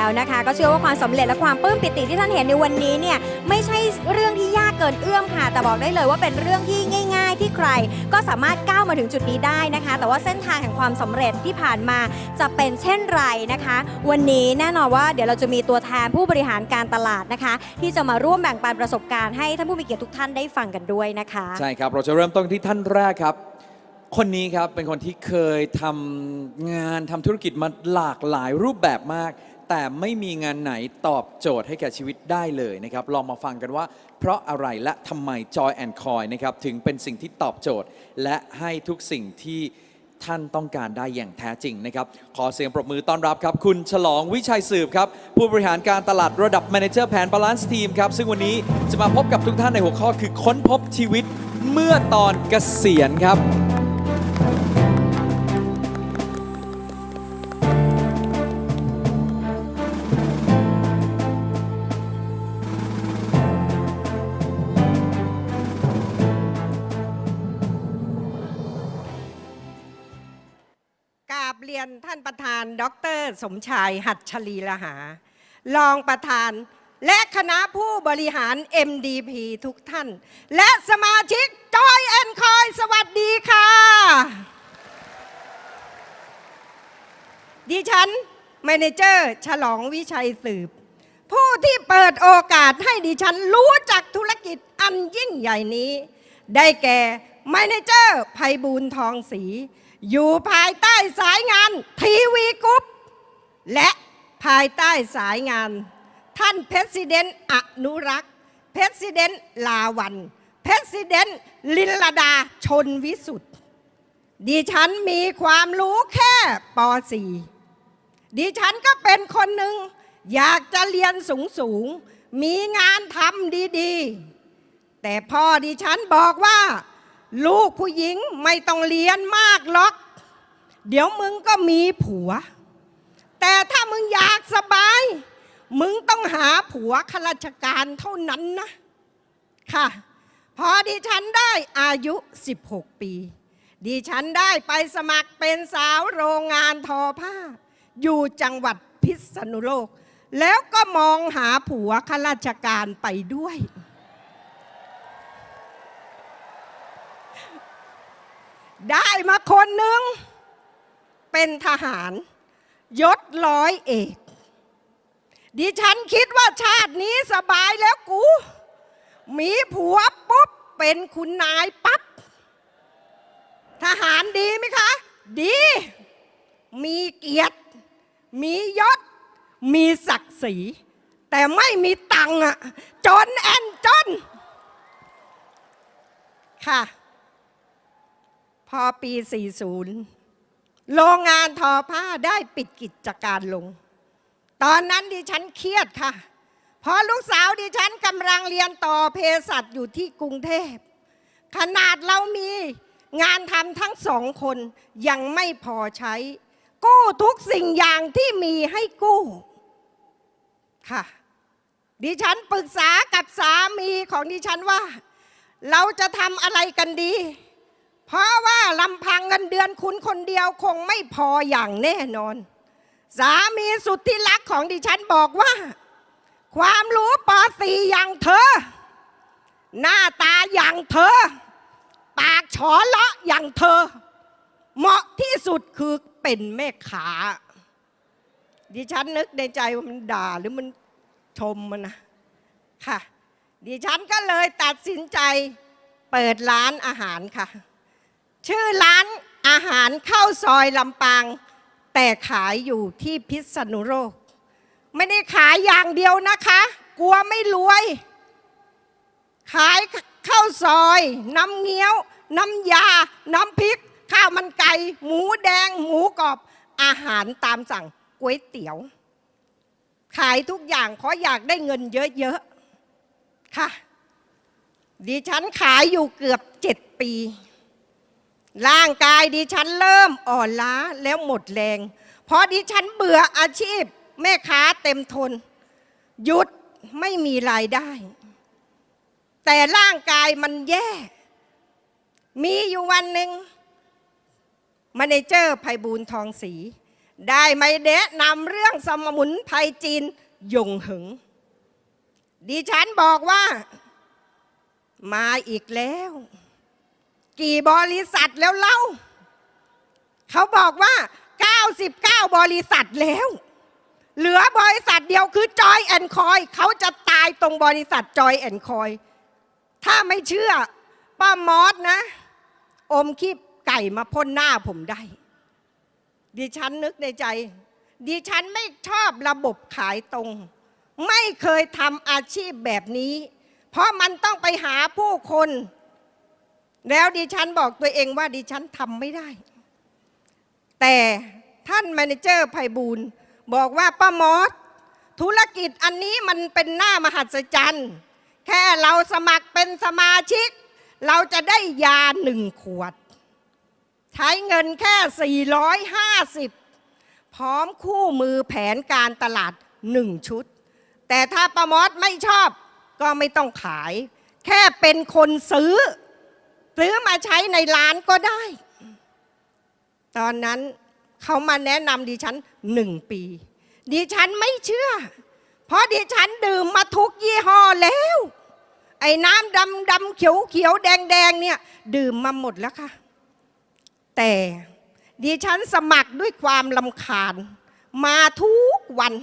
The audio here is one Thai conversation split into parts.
แล้วนะคะ ก็เชื่อว่าความสำเร็จและความปลื้มปิติที่ท่านเห็นในวันนี้เนี่ยไม่ใช่เรื่องที่ยากเกินเอื้อมค่ะ แต่บอกได้เลยว่าเป็นเรื่องที่ง่าย ๆ ที่ใคร ก็สามารถก้าวมาถึงจุดนี้ได้นะคะ แต่ว่าเส้นทางแห่งความสำเร็จที่ผ่านมาจะเป็นเช่นไรนะคะ วันนี้แน่นอนว่าเดี๋ยวเราจะมีตัวแทนผู้บริหารการตลาดนะคะ ที่จะมาร่วมแบ่งปันประสบการณ์ให้ท่านผู้มีเกียรติทุกท่านได้ฟังกันด้วยนะคะ ใช่ครับเราจะเริ่มต้นที่ท่านแรกครับคนนี้ครับเป็นคนที่เคยทำงานทำธุรกิจมาหลากหลายรูปแบบมาก แต่ไม่มีงานไหนตอบโจทย์ให้แก่ชีวิตได้เลยนะครับ ลองมาฟังกันว่า เพราะอะไรและทำไม Joy and Coin นะครับถึงเป็นสิ่งที่ตอบโจทย์ และให้ทุกสิ่งที่ท่านต้องการได้อย่างแท้จริงนะครับ ขอเสียงปรบมือต้อนรับครับ คุณฉลองวิชัยสืบครับ ผู้บริหารการตลาดระดับ Manager แผน Balance Team ครับ ซึ่งวันนี้จะมาพบกับทุกท่านในหัวข้อคือค้นพบชีวิตเมื่อตอนเกษียณครับานประธาน ดร สมชายหัตชลีละหารองประธานและคณะผู้บริหาร MDP ทุกท่าน และสมาชิกจอยแอนคอย สวัสดีค่ะ ดิฉันแมเนเจอร์ ฉลองวิชัยสืบ ผู้ที่เปิดโอกาสให้ดิฉันรู้จักธุรกิจอันยิ่งใหญ่นี้ ได้แก่แมเนเจอร์ไพบูลทองศรี อยู่ภายใต้สายงานทีวีกรุ๊ปและภายใต้สายงาน ท่านเพรสิดนอนุรักษ์เพรสิดนลาวันเพรสิดนลินลดาชนวิสุทธ์ดิฉันมีความรู้แค่ป .4 ดิฉันก็เป็นคนหนึ่งอยากจะเรียนสูงสูงๆมีงานทำดี ๆ แต่พ่อดิฉันบอกว่า ลูกผู้หญิงไม่ต้องเรียนมากหรอก เดี๋ยวมึงก็มีผัว แต่ถ้ามึงอยากสบาย มึงต้องหาผัวข้าราชการเท่านั้นนะ ค่ะ พอดิฉันได้อายุ 16 ปี ดิฉันได้ไปสมัครเป็นสาวโรงงานทอผ้า อยู่จังหวัดพิษณุโลก แล้วก็มองหาผัวข้าราชการไปด้วย ได้มาคนหนึ่งเป็นทหารยศร้อยเอก ดิฉันคิดว่าชาตินี้สบายแล้วกู มีผัวปุ๊บ เป็นคุณนายปั๊บ ทหารดีไหมคะ ดี มีเกียรติ มียศ มีศักดิ์ศรี แต่ไม่มีตังค์อะจนแอนจน ค่ะ พอปี 40 โรงงานทอผ้าได้ปิดกิจการลง ตอนนั้นดิฉันเครียดค่ะ เพราะลูกสาวดิฉันกำลังเรียนต่อเภสัชอยู่ที่กรุงเทพ ขนาดเรามีงานทำทั้งสองคนยังไม่พอใช้ กู้ทุกสิ่งอย่างที่มีให้กู้ค่ะ ดิฉันปรึกษากับสามีของดิฉันว่า เราจะทำอะไรกันดี เพราะว่าลำพังเงินเดือนคุณคนเดียวคงไม่พออย่างแน่นอน สามีสุดที่รักของดิฉันบอกว่า ความรู้ปอสีอย่างเธอ หน้าตาอย่างเธอ ปากฉอเลาะอย่างเธอ เหมาะที่สุดคือเป็นแม่ขาดิฉันนึกในใจว่ามันด่าหรือมันชมมันนะค่ะ ดิฉันก็เลยตัดสินใจเปิดร้านอาหารค่ะ ชื่อร้านอาหารข้าวซอยลำปาง แต่ขายอยู่ที่พิษณุโลก ไม่ได้ขายอย่างเดียวนะคะ กลัวไม่รวย ขายข้าวซอย น้ำเงี้ยว น้ำยา น้ำพริก ข้าวมันไก่ หมูแดง หมูกรอบ อาหารตามสั่งก๋วยเตี๋ยว ขายทุกอย่างเพราะอยากได้เงินเยอะ ๆ ค่ะ ดิฉันขายอยู่เกือบเจ็ดปี ร่างกายดิฉันเริ่มอ่อนล้าแล้วหมดแรง เพราะดิฉันเบื่ออาชีพ แม่ค้าเต็มทน หยุดไม่มีรายได้ แต่ร่างกายมันแย่ มีอยู่วันหนึ่งมาเนเจอร์ไพบูลทองศรีได้ไม่แนะนำเรื่องสมุนไพรจีนยงหึง ดิฉันบอกว่า มาอีกแล้ว กี่บริษัทแล้วเล่า เขาบอกว่า 99 บริษัทแล้ว เหลือบริษัทเดียวคือจอยแอนคอยเขาจะตายตรงบริษัทจอยแอนคอยถ้าไม่เชื่อ ป้ามอสนะ อมคีบไก่มาพ่นหน้าผมได้ ดิฉันนึกในใจ ดิฉันไม่ชอบระบบขายตรง ไม่เคยทำอาชีพแบบนี้ เพราะมันต้องไปหาผู้คน แล้วดิฉันบอกตัวเองว่าดิฉันทำไม่ได้ แต่ท่านแมเนเจอร์ไพบูลบอกว่าป้ามอสธุรกิจอันนี้มันเป็นหน้ามหัศจรรย์ แค่เราสมัครเป็นสมาชิก เราจะได้ยาหนึ่งขวด ใช้เงินแค่ 450 พร้อมคู่มือแผนการตลาดหนึ่งชุด แต่ถ้าประมอสไม่ชอบก็ไม่ต้องขาย แค่เป็นคนซื้อ ซื้อมาใช้ในร้านก็ได้ ตอนนั้นเขามาแนะนำดิฉันหนึ่งปี ดิฉันไม่เชื่อ เพราะดิฉันดื่มมาทุกยี่ห้อแล้ว ไอ้น้ำดำดำเขียวเขียวแดงแดงเนี่ย ดื่มมาหมดแล้วค่ะ แต่ดิฉันสมัครด้วยความลำคาญ มาทุกวัน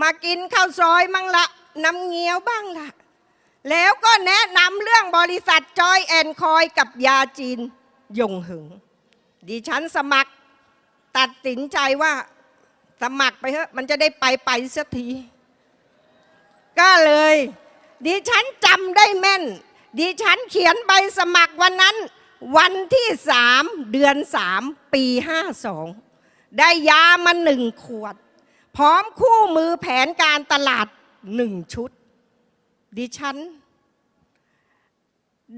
มากินข้าวซอยมั่งละน้ำเงี้ยวบ้างละ แล้วก็แนะนำเรื่องบริษัทจอยแอนคอยกับยาจีนยงหึง ดิฉันสมัครตัดสินใจว่าสมัครไปเถอะมันจะได้ไปไปสักที ก็เลย ดิฉันจำได้แม่น ดิฉันเขียนใบสมัครวันนั้น วันที่สามเดือนสามปีห้าสองได้ยามาหนึ่งขวด พร้อมคู่มือแผนการตลาดหนึ่งชุด ดิฉัน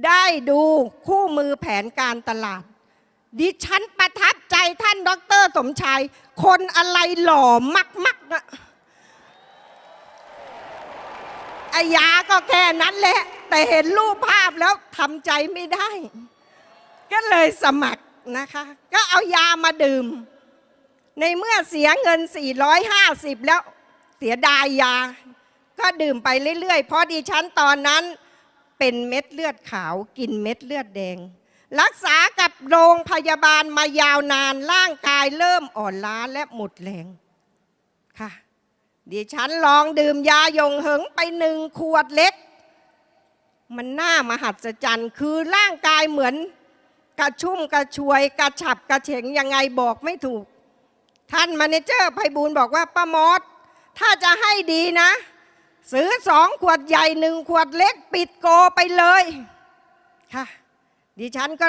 ได้ดูคู่มือแผนการตลาด ดิฉันประทับใจท่านดรสมชาย คนอะไรหล่อมักๆนะไอยาก็แค่นั้นแหละ แต่เห็นรูปภาพแล้วทำใจไม่ได้ ก็เลยสมัครนะคะ ก็เอายามาดื่ม ในเมื่อเสียเงิน 450 แล้วเสียดายยา ก็ดื่มไปเรื่อยๆ เพราะดิฉันตอนนั้นเป็นเม็ดเลือดขาวกินเม็ดเลือดแดง รักษากับโรงพยาบาลมายาวนานร่างกายเริ่มอ่อนล้าและหมดแรงค่ะดิฉันลองดื่มยาหยงเหิงไปหนึ่งขวดเล็ก มันน่ามหัศจรรย์คือร่างกายเหมือนกระชุ่มกระชวยกระฉับกระเฉงยังไงบอกไม่ถูก ท่านมาเนเจอร์ไพบูลบอกว่าป้ามอสถ้าจะให้ดีนะ ซื้อสองขวดใหญ่หนึ่งขวดเล็กปิดโกไปเลยค่ะดิฉันก็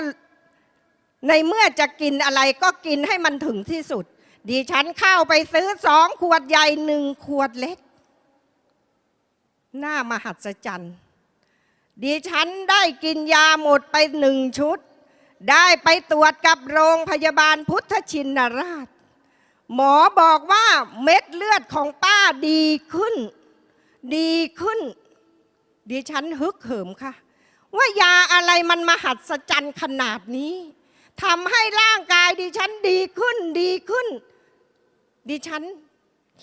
ในเมื่อจะกินอะไรก็กินให้มันถึงที่สุด ดิฉันเข้าไปซื้อสองขวดใหญ่หนึ่งขวดเล็ก หน้ามหัศจรรย์ดิฉันได้กินยาหมดไปหนึ่งชุด ได้ไปตรวจกับโรงพยาบาลพุทธชินราช หมอบอกว่าเม็ดเลือดของป้าดีขึ้น ดีขึ้น ดิฉันฮึกเหิมค่ะ ว่ายาอะไรมันมหัศจรรย์ขนาดนี้ทำให้ร่างกายดิฉันดีขึ้นดีขึ้น ดิฉัน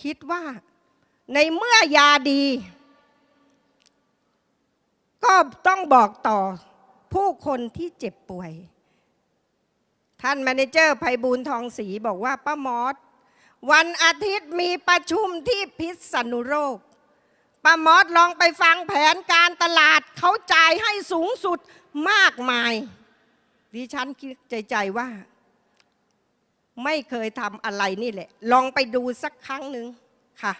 คิดว่า ในเมื่อยาดี ก็ต้องบอกต่อผู้คนที่เจ็บป่วย ท่านแมเนเจอร์ไพบูลทองศรีบอกว่าป้ามอสวันอาทิตย์มีประชุมที่พิษณุโลก ป้ามอสลองไปฟังแผนการตลาดเขาจ่ายให้สูงสุดมากมาย ดิฉันคิดใจใจว่า ไม่เคยทำอะไรนี่แหละ ลองไปดูสักครั้งหนึ่งค่ะ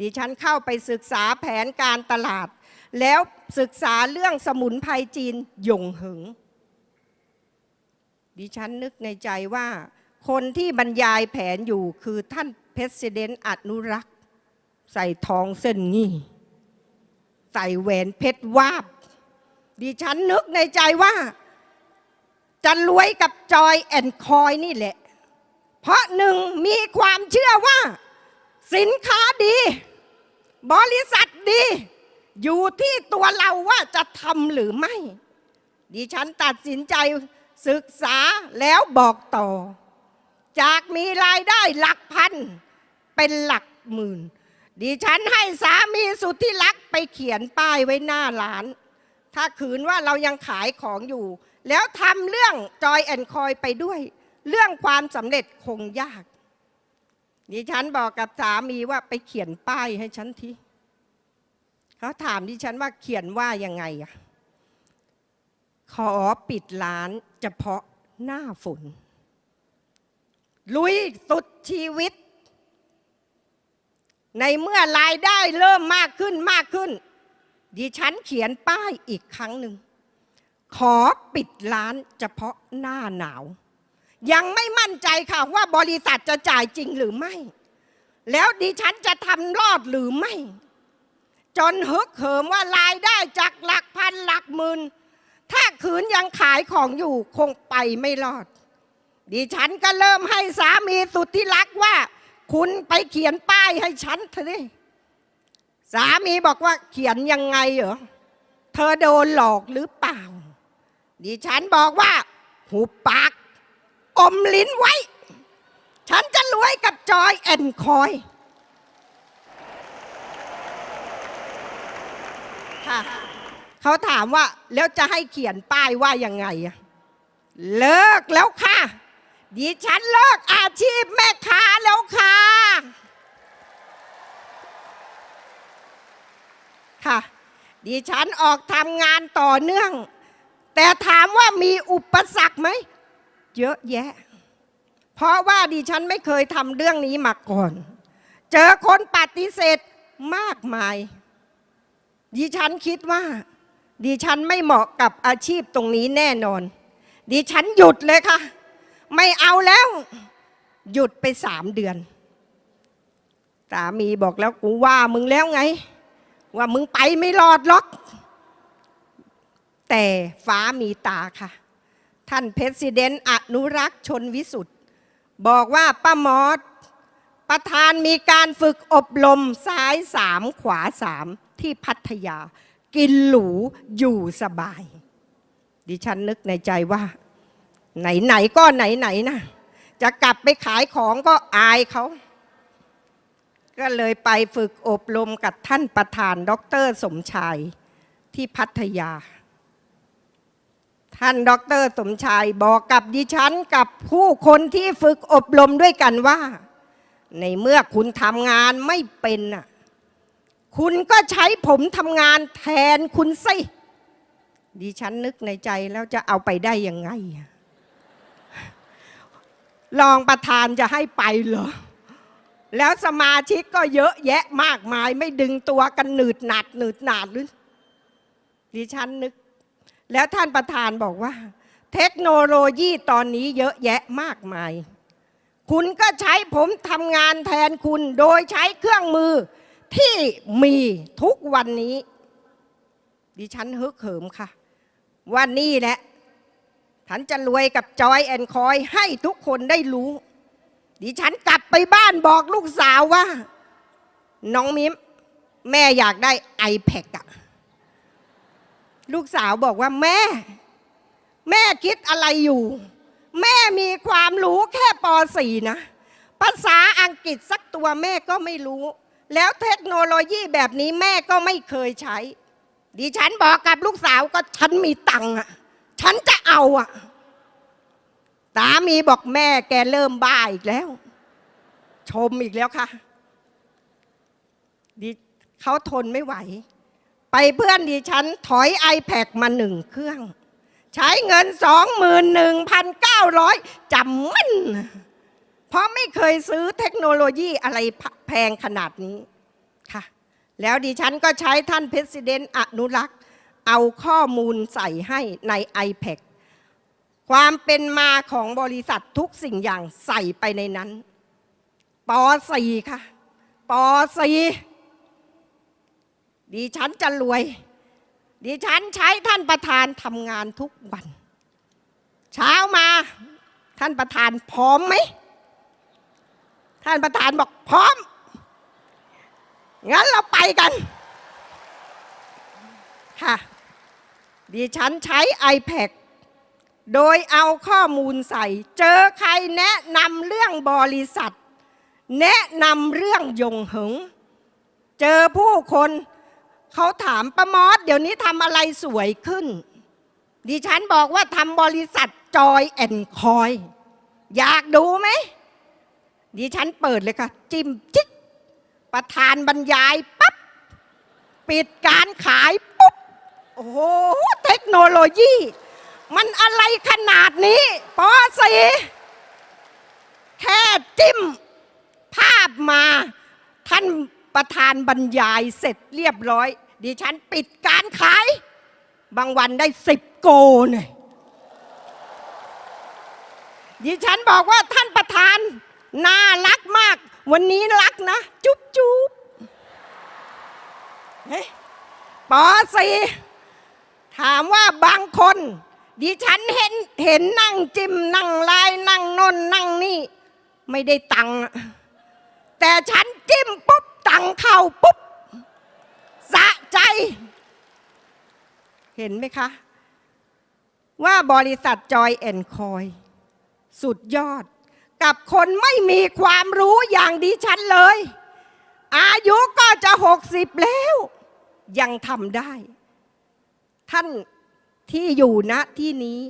ดิฉันเข้าไปศึกษาแผนการตลาด แล้วศึกษาเรื่องสมุนไพรจีนหยงหึง ดิฉันนึกในใจว่าคนที่บรรยายแผนอยู่คือท่านเพรสิดเนอนุรักษ์ ใส่ทองเส้นงี้ ใส่แหวนเพชรวาบ ดิฉันนึกในใจว่า จะรวยกับจอยแอนคอยนี่แหละ เพราะหนึ่งมีความเชื่อว่า สินค้าดี บริษัทดี อยู่ที่ตัวเราว่าจะทำหรือไม่ ดิฉันตัดสินใจศึกษาแล้วบอกต่อ จากมีรายได้หลักพัน เป็นหลักหมื่น ดิฉันให้สามีสุดที่รักไปเขียนป้ายไว้หน้าร้าน ถ้าขืนว่าเรายังขายของอยู่ แล้วทำเรื่องจอยแอนคอยไปด้วย เรื่องความสำเร็จคงยาก ดิฉันบอกกับสามีว่าไปเขียนป้ายให้ฉันทีเขาถามดิฉันว่าเขียนว่ายังไงอะขอปิดร้านเฉพาะหน้าฝนลุยสุดชีวิต ในเมื่อรายได้เริ่มมากขึ้นมากขึ้น ดิฉันเขียนป้ายอีกครั้งหนึ่ง ขอปิดร้านเฉพาะหน้าหนาว ยังไม่มั่นใจค่ะว่าบริษัทจะจ่ายจริงหรือไม่ แล้วดิฉันจะทำรอดหรือไม่ จนฮึกเหิมว่ารายได้จากหลักพันหลักหมื่นถ้าขืนยังขายของอยู่คงไปไม่รอด ดิฉันก็เริ่มให้สามีสุดที่รักว่า คุณไปเขียนป้ายให้ฉันเถอะดิสามีบอกว่าเขียนยังไงเหรอ เธอโดนหลอกหรือเปล่า ดิฉันบอกว่า หูปาก อมลิ้นไว้ ฉันจะรวยกับจอยแอนคอยค่ะเขาถามว่าแล้วจะให้เขียนป้ายว่ายังไงอะเลิกแล้วค่ะ ดิฉันเลิกอาชีพแม่ค้าแล้วค่ะ ค่ะ ดิฉันออกทำงานต่อเนื่อง แต่ถามว่ามีอุปสรรคไหม เยอะแยะ เพราะว่าดิฉันไม่เคยทำเรื่องนี้มาก่อน เจอคนปฏิเสธมากมาย ดิฉันคิดว่า ดิฉันไม่เหมาะกับอาชีพตรงนี้แน่นอน ดิฉันหยุดเลยค่ะ ไม่เอาแล้ว หยุดไปสามเดือน สามีบอกแล้วกูว่ามึงแล้วไง ว่ามึงไปไม่รอดหรอก แต่ฟ้ามีตาค่ะ ท่านเพรสิดเนนอนุรักษ์ชนวิสุทธ์บอกว่าป้ามอดประธานมีการฝึกอบรมซ้ายสามขวาสามที่พัทยา กินหรูอยู่สบาย ดิฉันนึกในใจว่า ไหนๆก็ไหนๆนะจะกลับไปขายของก็อายเขา ก็เลยไปฝึกอบรมกับท่านประธานด็อกเตอร์สมชายที่พัทยา ท่านด็อกเตอร์สมชายบอกกับดิฉันกับผู้คนที่ฝึกอบรมด้วยกันว่า ในเมื่อคุณทำงานไม่เป็นน่ะคุณก็ใช้ผมทำงานแทนคุณสิดิฉันนึกในใจแล้วจะเอาไปได้ยังไง รองประธานจะให้ไปเหรอ แล้วสมาชิกก็เยอะแยะมากมายไม่ดึงตัวกันหนืดหนัดหนืดหนาดหรือดิฉันนึก แล้วท่านประธานบอกว่า เทคโนโลยีตอนนี้เยอะแยะมากมาย คุณก็ใช้ผมทำงานแทนคุณโดยใช้เครื่องมือที่มีทุกวันนี้ ดิฉันฮึกเหิมค่ะ ว่านี่แหละ ฉันจะรวยกับจอยแอนคอยให้ทุกคนได้รู้ ดิฉันกลับไปบ้านบอกลูกสาวว่า น้องมิมแม่อยากได้ iPad อะลูกสาวบอกว่าแม่ แม่คิดอะไรอยู่ แม่มีความรู้แค่ป .4 นะ ภาษาอังกฤษสักตัวแม่ก็ไม่รู้ แล้วเทคโนโลยีแบบนี้แม่ก็ไม่เคยใช้ ดิฉันบอกกับลูกสาวก็ฉันมีตังค์อะ ฉันจะเอาอะสามีบอกแม่แกเริ่มบ้าอีกแล้ว ชมอีกแล้วค่ะดิเขาทนไม่ไหว ไปเพื่อนดิฉันถอย iPad มาหนึ่งเครื่อง ใช้เงิน21,900จำมั่น เพราะไม่เคยซื้อเทคโนโลยีอะไรแพงขนาดนี้ค่ะ แล้วดิฉันก็ใช้ท่านเพรสิดเนอนุรักษ์ เอาข้อมูลใส่ให้ใน iPad ความเป็นมาของบริษัททุกสิ่งอย่างใส่ไปในนั้นป .4 ค่ะป .4 ดิฉันจะรวย ดิฉันใช้ท่านประธานทำงานทุกวัน เช้ามาท่านประธานพร้อมไหม ท่านประธานบอกพร้อม งั้นเราไปกัน ค่ะดิฉันใช้ iPad โดยเอาข้อมูลใส่ เจอใครแนะนำเรื่องบริษัท แนะนำเรื่องยงหึงเจอผู้คนเขาถามประมอสเดี๋ยวนี้ทำอะไรสวยขึ้น ดิฉันบอกว่าทำบริษัทจอยแอนคอย อยากดูไหม ดิฉันเปิดเลยค่ะ จิ้มจิ๊กประธานบรรยายปั๊บ ปิดการขายปุ๊บ โอ้โหเทคโนโลยี มันอะไรขนาดนี้ปอสีแค่จิ้ม ภาพมา ท่านประธานบรรยายเสร็จเรียบร้อย ดิฉันปิดการขาย บางวันได้สิบโกเนี่ยดิฉันบอกว่าท่านประธานน่ารักมาก วันนี้รักนะ จุ๊บจุ๊บเฮ้ยปอสี่ ถามว่าบางคน ดิฉันเห็นเห็นนั่งจิ้มนั่งไลายนั่งนนนั่งนี่ ไม่ได้ตังค์แต่ฉันจิ้มปุ๊บตังค์เข้าปุ๊บสะใจ เห็นไหมคะ ว่าบริษัทจอยแอนคอยสุดยอด กับคนไม่มีความรู้อย่างดิฉันเลย อายุก็จะหกสิบแล้ว ยังทำได้ ท่านที่อยู่ณที่นี้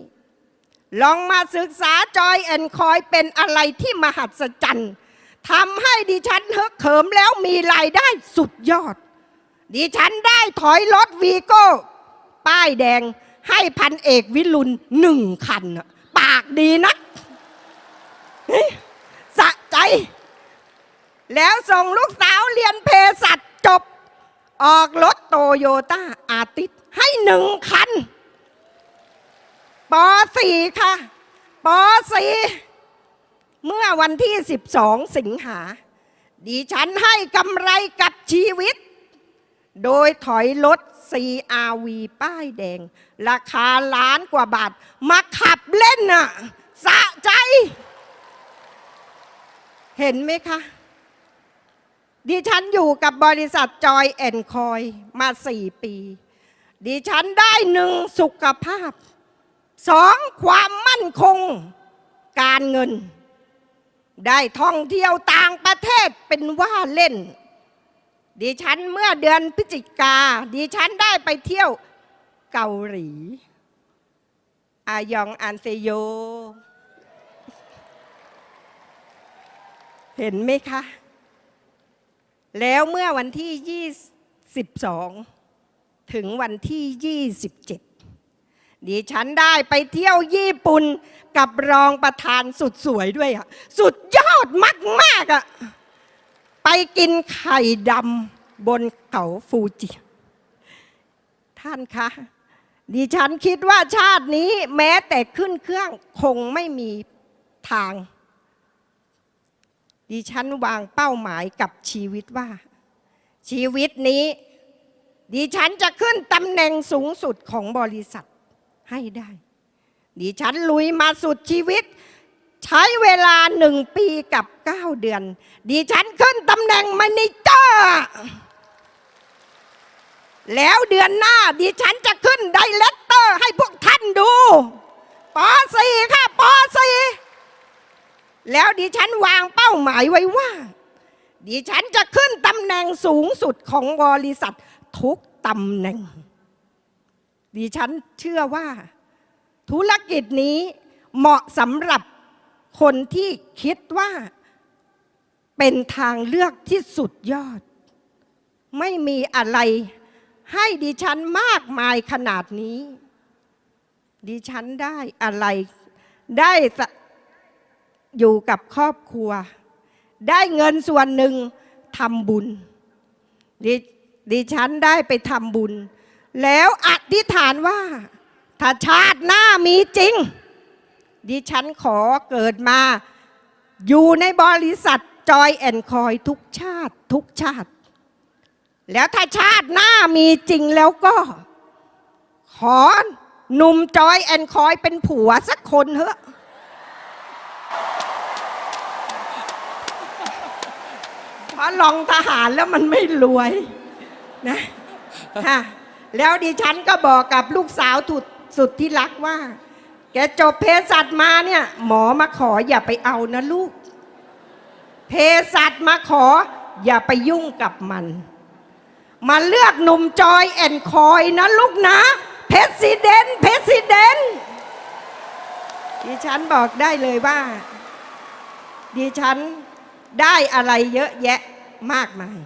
ลองมาศึกษาจอยแอนคอยเป็นอะไรที่มหัศจรรย์ทำให้ดิฉันฮึกเหิมแล้วมีรายได้สุดยอด ดิฉันได้ถอยรถวีโก้ ป้ายแดงให้พันเอกวิรุณหนึ่งคัน ปากดีนักสะใจ แล้วส่งลูกสาวเรียนเภสัชจบ ออกรถโตโยต้าอาติส ให้หนึ่งคันปสี่ค่ะปสี่เมื่อวันที่12สิงหา ดิฉันให้กำไรกับชีวิต โดยถอยรถ CRV ป้ายแดง ราคาล้านกว่าบาท มาขับเล่นน่ะ สะใจ เห็นไหมคะ ดิฉันอยู่กับบริษัทจอยแอนคอยมาสี่ปี ดิฉันได้หนึ่งสุขภาพสองความมั่นคงการเงิน ได้ท่องเที่ยวต่างประเทศเป็นว่าเล่น ดิฉันเมื่อเดือนพฤศจิกา ดิฉันได้ไปเที่ยวเกาหลี อายองอันเซโย เห็นไหมคะ แล้วเมื่อวันที่ 22 ถึงวันที่ 27 ดิฉันได้ไปเที่ยวญี่ปุ่นกับรองประธานสุดสวยด้วยอะสุดยอดมากๆอะไปกินไข่ดำบนเขาฟูจิ ท่านคะ ดิฉันคิดว่าชาตินี้แม้แต่ขึ้นเครื่องคงไม่มีทาง ดิฉันวางเป้าหมายกับชีวิตว่า ชีวิตนี้ ดิฉันจะขึ้นตำแหน่งสูงสุดของบริษัทให้ได้ ดิฉันลุยมาสุดชีวิต ใช้เวลาหนึ่งปีกับเก้าเดือน ดิฉันขึ้นตำแหน่งมานิเจอร์แล้วเดือนหน้าดิฉันจะขึ้นไดเรคเตอร์ให้พวกท่านดูปอสี่ค่ะปอสี่แล้วดิฉันวางเป้าหมายไว้ว่า ดิฉันจะขึ้นตำแหน่งสูงสุดของบริษัท ทุกตำแหน่ง ดิฉันเชื่อว่า ธุรกิจนี้เหมาะสำหรับคนที่คิดว่าเป็นทางเลือกที่สุดยอด ไม่มีอะไรให้ดิฉันมากมายขนาดนี้ ดิฉันได้อะไรได้อยู่กับครอบครัว ได้เงินส่วนหนึ่งทำบุญดิ ดิฉันได้ไปทำบุญ แล้วอธิษฐานว่า ถ้าชาติหน้ามีจริง ดิฉันขอเกิดมา อยู่ในบริษัทจอยแอนคอยทุกชาติทุกชาติ แล้วถ้าชาติหน้ามีจริงแล้วก็ ขอหนุ่มจอยแอนคอยเป็นผัวสักคนเถอะเพราะลองทหารแล้วมันไม่รวย นะฮะแล้วดิฉันก็บอกกับลูกสาวสุดสุดที่รักว่า แกจบเภสัชมาเนี่ย หมอมาขออย่าไปเอานะลูกเภสัชมาขออย่าไปยุ่งกับมัน มาเลือกหนุ่มจอยแอนคอยนะลูกนะเพรสิเดนเพรสิเดนดิฉันบอกได้เลยว่า ดิฉันได้อะไรเยอะแยะมากมาย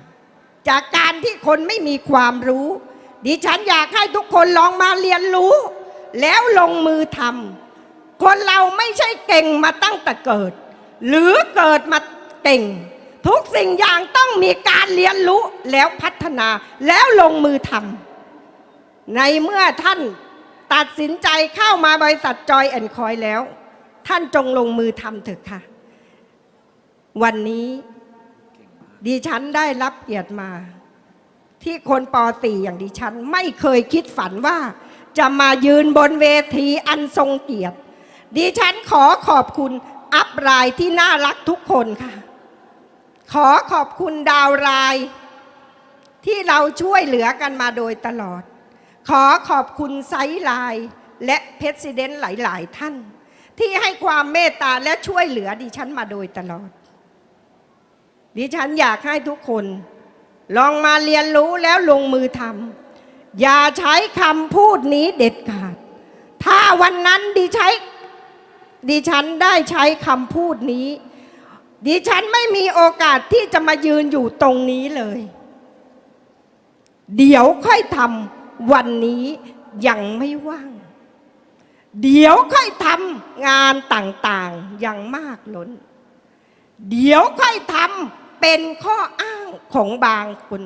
จากการที่คนไม่มีความรู้ ดิฉันอยากให้ทุกคนลองมาเรียนรู้ แล้วลงมือทำคนเราไม่ใช่เก่งมาตั้งแต่เกิด หรือเกิดมาเก่ง ทุกสิ่งอย่างต้องมีการเรียนรู้แล้วพัฒนาแล้วลงมือทำในเมื่อท่านตัดสินใจเข้ามาบริษัทจอยแอนคอยแล้ว ท่านจงลงมือทำเถอะค่ะ วันนี้ ดิฉันได้รับเกียรติมา ที่คนปอตีอย่างดิฉัน ไม่เคยคิดฝันว่า จะมายืนบนเวทีอันทรงเกียรติ ดิฉันขอขอบคุณอัพรายที่น่ารักทุกคนค่ะ ขอขอบคุณดาวราย ที่เราช่วยเหลือกันมาโดยตลอด ขอขอบคุณไซส์ไลน์และเพรสิเดนต์หลาย ๆ ท่าน ที่ให้ความเมตตาและช่วยเหลือดิฉันมาโดยตลอด ดิฉันอยากให้ทุกคน ลองมาเรียนรู้แล้วลงมือทำอย่าใช้คำพูดนี้เด็ดขาด ถ้าวันนั้นดิใช้ดิฉันได้ใช้คำพูดนี้ ดิฉันไม่มีโอกาสที่จะมายืนอยู่ตรงนี้เลย เดี๋ยวค่อยทำวันนี้ยังไม่ว่าง เดี๋ยวค่อยทำงานต่างๆยังมากล้น เดี๋ยวค่อยทำเป็นข้ออ้างของบางคน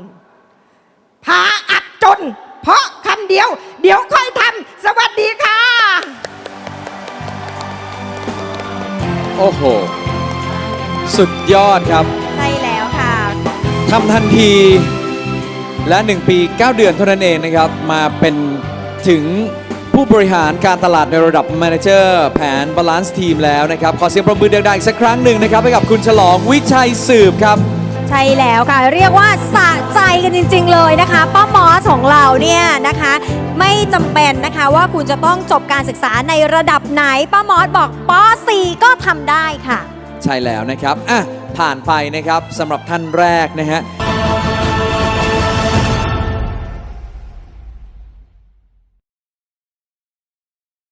พาอับจน เพราะคำเดียว เดี๋ยวค่อยทำสวัสดีค่ะ โอ้โห สุดยอดครับ ใช่แล้วค่ะทำทันทีและ 1 ปี 9 เดือนเท่านั้นเองนะครับ มาเป็นถึง ผู้บริหารการตลาดในระดับ Manager แผน Balance Team แล้วนะครับ ขอเสียงปรบมือดังๆอีกสักครั้งหนึ่งนะครับ ให้กับคุณฉลองวิชัยสืบครับ ใช่แล้วค่ะ เรียกว่าสะใจกันจริง ๆ เลยนะคะ ป้ามอสของเราเนี่ยนะคะ ไม่จำเป็นนะคะว่าคุณจะต้องจบการศึกษาในระดับไหน ป้ามอสบอกป .4 ก็ทำได้ค่ะ ใช่แล้วนะครับ อะ ผ่านไปนะครับสำหรับท่านแรกนะฮะ